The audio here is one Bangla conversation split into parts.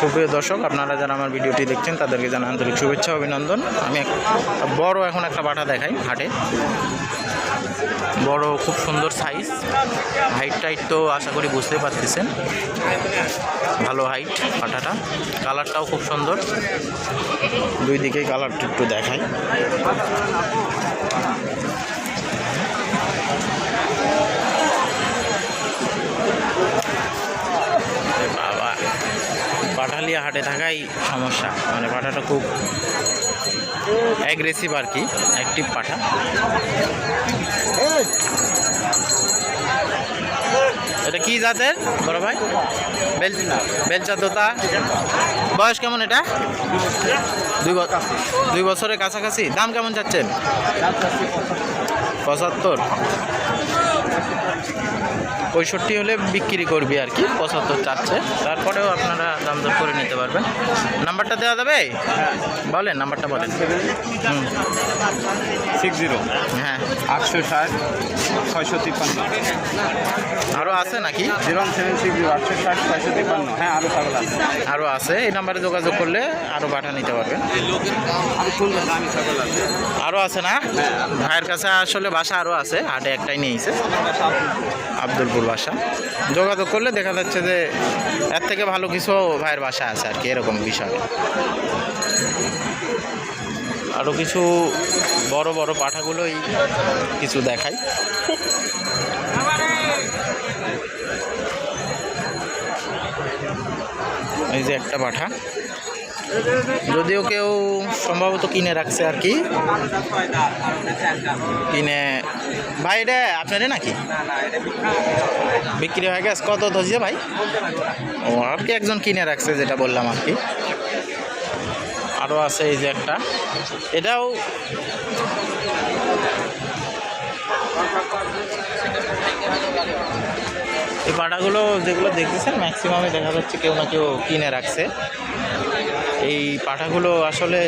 সুপ্রিয় দর্শক, আপনারা যারা আমার ভিডিওটি দেখছেন, তাদেরকে জানা আন্তরিক শুভেচ্ছা, অভিনন্দন। আমি বড় এখন একটা পাঠা দেখাই হাটে। বড়, খুব সুন্দর সাইজ হাইট টাইট তো আশা করি বুঝতে পারতেছেন। ভালো হাইট পাঠাটা কালারটাও খুব সুন্দর। দুই দিকেই কালারটা একটু দেখাই। পাঠালিয়া হাটে থাকাই সমস্যা। মানে পাঠাটা খুব অ্যাগ্রেসিভ আর কি অ্যাক্টিভ পাঠা। এটা কি জাতের? বড় ভাই? বেল বেলচা দোতা বয়স কেমন এটা? দুই দুই বছরের কাছাকাছি। দাম কেমন চাচ্ছেন পঁচাত্তর। পঁয়ষট্টি হলে বিক্রি করবি আর কি পঁচাত্তর চাচ্ছে। তারপরেও আপনারা দাম দর করে নিতে পারবেন। নাম্বারটা দেওয়া যাবে? বলেন নাম্বারটা বলেন। Six zero. হ্যাঁ। আটশো ষাট ছয়শো তিপ্পান্ন। আরও আছে নাকি? জিরো সেভেন সিক্স জিরো আটশো ষাট ছয়শো তিপ্পান্ন। হ্যাঁ আরও ছাগল আছে। আরও আছে এই নাম্বারে যোগাযোগ করলে আরও বাটা নিতে পারবেন। আরও আছে। না? ভাইয়ের কাছে আসলে বাসা আরও আছে হাটে একটাই নিয়েছে আব্দুলপুর বাসা। যোগাযোগ করলে দেখা যাচ্ছে যে এর থেকে ভালো কিছু ভাইয়ের বাসা আছে আর কি, এরকম বিষয়। আরও কিছু বড় বড় পাঠাগুলোই কিছু দেখাই। এই যে একটা পাঠা। যদিও কেউ সম্ভবত কিনে রাখছে আর কি। কিনে ভাই, এটা আপনারে নাকি? বিক্রি হয়ে গেছে। কত ধরছে ভাই? ও, আর কি একজন কিনে রাখছে যেটা বললাম আর কি। আরও আছে এই যে একটা। এটাও এই পাটাগুলো যেগুলো দেখতেছেন ম্যাক্সিমামে দেখা যাচ্ছে কেউ না কেউ কিনে রাখছে। এই পাঠাগুলো আসলে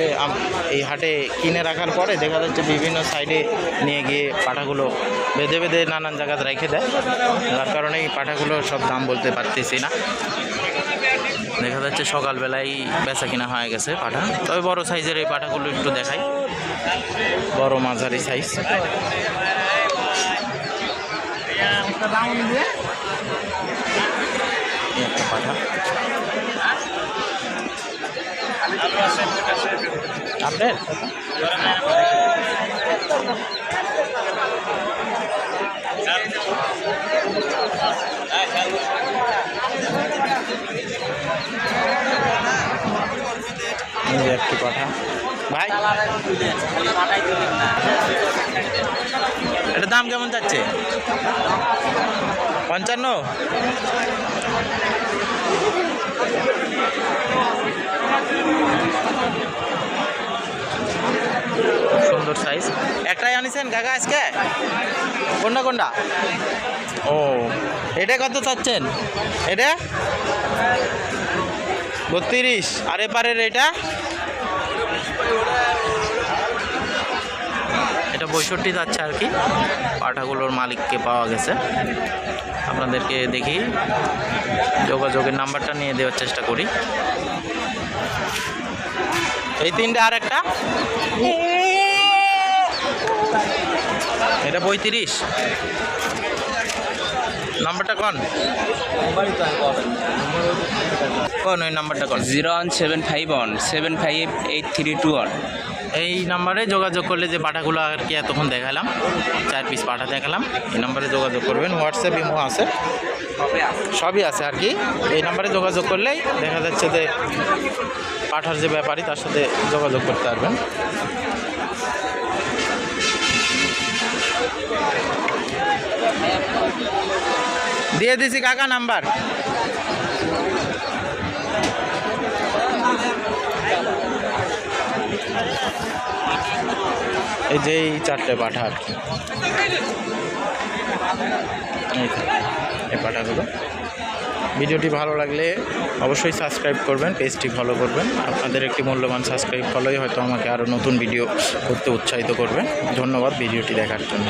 এই হাটে কিনে রাখার পরে দেখা যাচ্ছে বিভিন্ন সাইডে নিয়ে গিয়ে পাঠাগুলো বেঁধে বেঁধে নানান জায়গায় রেখে দেয়। যার কারণে এই পাঠাগুলো সব দাম বলতে পারতেছি না। দেখা যাচ্ছে সকালবেলায় বেচা কিনা হয়ে গেছে পাঠা। তবে বড় সাইজের এই পাঠাগুলো একটু দেখাই। বড় মাঝারি সাইজ। পাঠা। আপনার একটি পাঠা ভাই এটা দাম কেমন যাচ্ছে? পঞ্চান্ন সুন্দর সাইজ আনিছেন কাকা আজকে? কোনটা কোনটা? ও। এটা কত চাচ্ছেন? এটা? বত্রিশ। আর এপারের এটা? এটা পঁয়ষট্টি যাচ্ছে আর কি। পাঠাগুলোর মালিককে পাওয়া গেছে। আপনাদেরকে দেখি। যোগাযোগের নাম্বারটা নিয়ে দেওয়ার চেষ্টা করি। এই তিনটে আর একটা? এটা পঁয়ত্রিশ। নাম্বারটা কন? কন ওই নাম্বারটা কন? Zero one seven five one seven five eight three two one. এই নাম্বারে যোগাযোগ করলে যে পাঠাগুলো আর কি এতক্ষণ দেখালাম চার পিস পাঠা দেখালাম এই নাম্বারে যোগাযোগ করবেন হোয়াটসঅ্যাপ ইমো আছে। সবই আছে আর কি। এই নাম্বারে যোগাযোগ করলেই দেখা যাচ্ছে যে পাঠার যে ব্যাপারী তার সাথে যোগাযোগ করতে পারবেন। দিয়ে দিছি কাকা নাম্বার। এই যে এই চারটে পাঠা আর কি। এই পাঠাগুলো। ভিডিওটি ভালো লাগলে অবশ্যই সাবস্ক্রাইব করবেন, পেজটি ফলো করবেন। আপনাদের একটি মূল্যবান সাবস্ক্রাইব ফলোই হয়তো আমাকে আরও নতুন ভিডিও করতে উৎসাহিত করবেন। ধন্যবাদ ভিডিওটি দেখার জন্য।